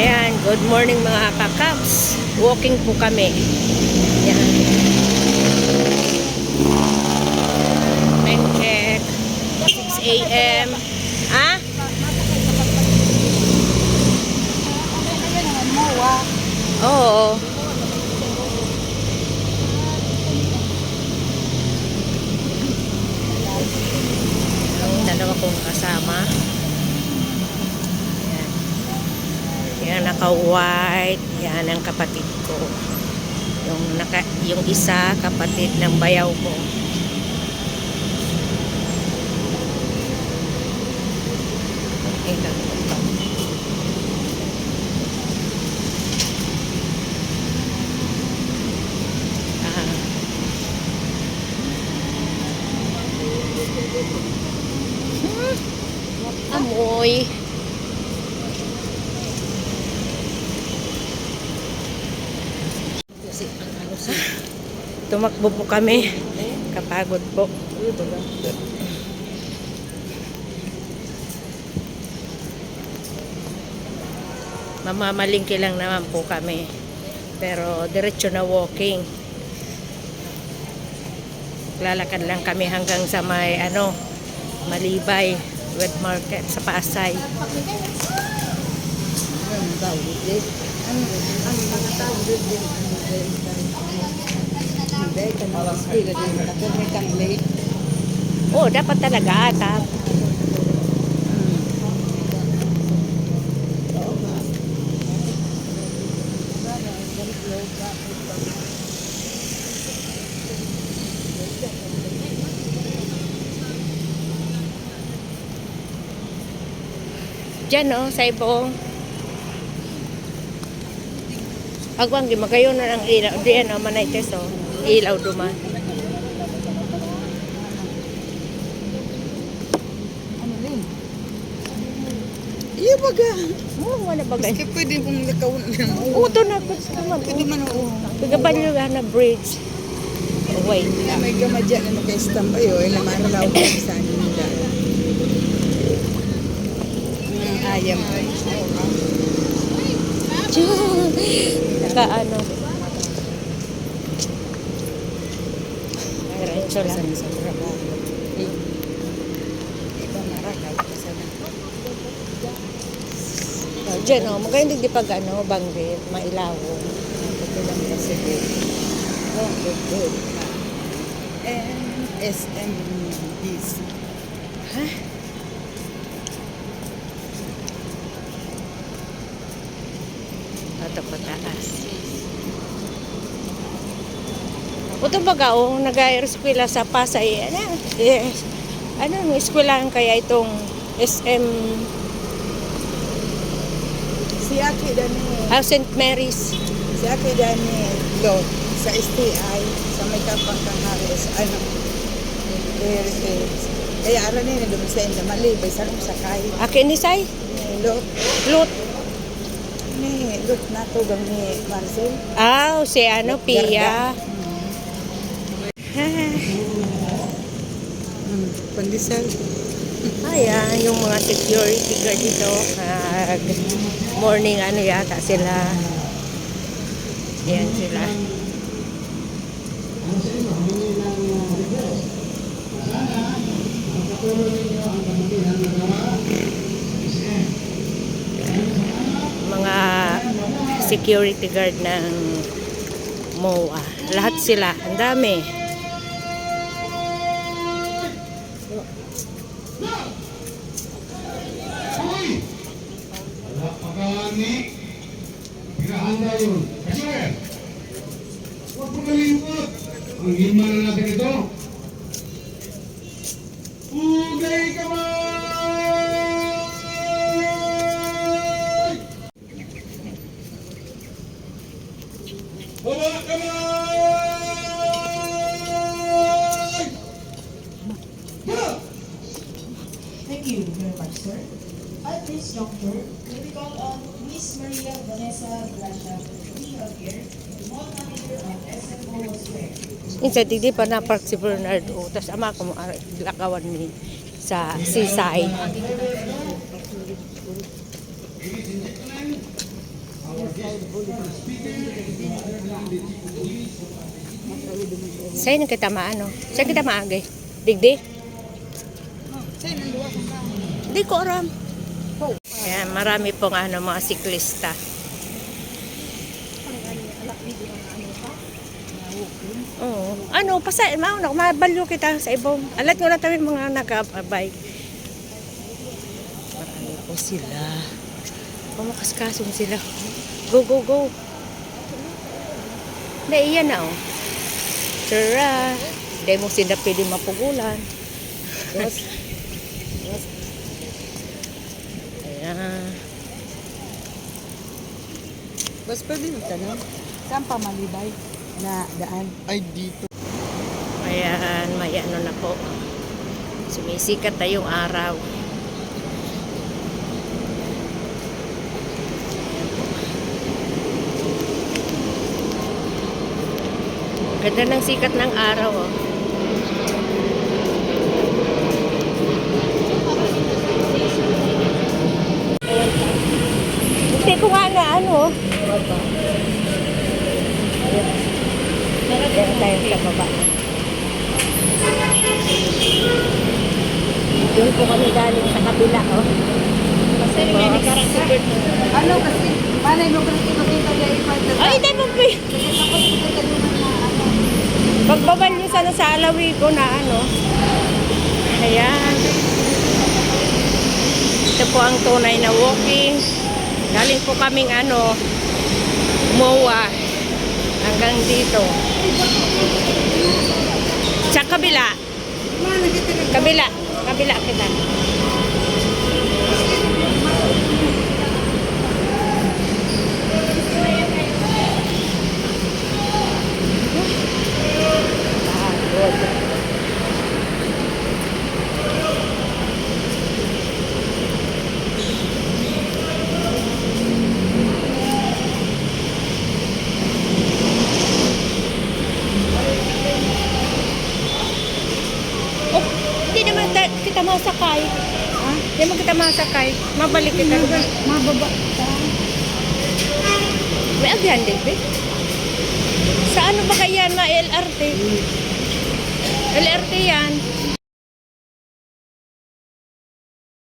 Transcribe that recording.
Ayan, good morning mga kakaps. Walking po kami. Ayan. Check. 6 a.m. Ha? Oo. Ang dalawa kong kasama. Ayan. Yan, naka-white. Yan ang kapatid ko. Yung, naka, yung isa, kapatid ng bayaw ko. Ito. Hmm. Amoy. Tumakbo po kami. Kapagod po. Mamamalingki lang naman po kami. Pero diretso na walking. Lalakad lang kami hanggang sa may ano, Malibay Wet Market sa Pasay. Oh, dapat talaga atap. Diyan oh, sa ibong. Agwang di magayon na ng ilaw. Diyan oh, manaites oh. Ilaw duman. Iya baga. Oh, wala bagay. Kaya pwede pong lakawan ng Uto na ko sa naman. Pwede man oo. Pagabalyo na bridge. Oh, wait. May gamadya na naka-standby o. Ilang araw ko sa anin nila. Ang ayam ay. Naka ano. Diretso lang. Sa trabaho. Maragad. Sana. Oh, Diyan oh, maganda di pag ano, banggit, mailawo. Ito lang kasi good. Oh, good, good. And SMBC. Ha? Ito pataas. Ito baga, oh, nag-eskwela sa Pasay. Ano, yes. ano, ang eskwelahan kaya itong SM, Si Aki Dani. ah, St. Mary's. Si Aki Dani. Lo. Sa STI. Sa may kapang kangaris. Ano. Heritage. Kaya aral nila doon sa Inda Malibay. Sa sakay. Akin ni Say? Ni Lot. Lut. Ni Lot na to gang ni Marcel. Ah, si ano, Pia. Hmm. Pandesal. Ayan, yung mga security guard dito. Nag morning ano yata sila. Ayan sila. Mga security guard ng MOA. Lahat sila. Ang dami. Ang hima na natin ito. Ugay kamay! Baba kamay! Thank you very much, sir. At this juncture, we will call on Miss Maria Vanessa Gracia to be here, small manager of SMO Square. Minsan, hindi pa na-park si Bernardo. Tapos ama ko mo lakawan ni sa seaside. Sa'yo nang kita maano? Sa'yo kita maagay? Digdi? Sa'yo nang luwa. Hindi ko aram. Ayan, marami pong ano, mga siklista. Oo. Ano, pasa, mauna, mabalyo kita sa ibong. Alat ko na tayo mga nag-bike. Marami po sila. Pumakaskasong sila. Go, go, go. Hindi, iyan na oh. Tara. Hindi mo sila pwede mapugulan. Yes. Ayan. Bas pwede mo tanong, saan pa malibay na daan? Ay, dito. Ayan, may ano na po. Sumisikat na yung araw. Ganda ng sikat ng araw, oh. Nga na ano. Ayan tayo sa baba. Doon po kami galing sa kabila, oh. Kasi may Ano kasi, malay mo kung ito kita niya ipagdata. Ay, hindi mo po. Pagbabal nyo sana sa alawi ko na ano. Ayan. Ito po ang tunay na walking. Galing po kaming ano, MOA hanggang dito. Sa kabila. Kabila. Kabila kita. Oh, hindi naman ta- kita masakay. Hindi naman kita masakay. Mabalik kita. Mababa. May agyan, David. Sa ano ba kaya na LRT? LRT yan.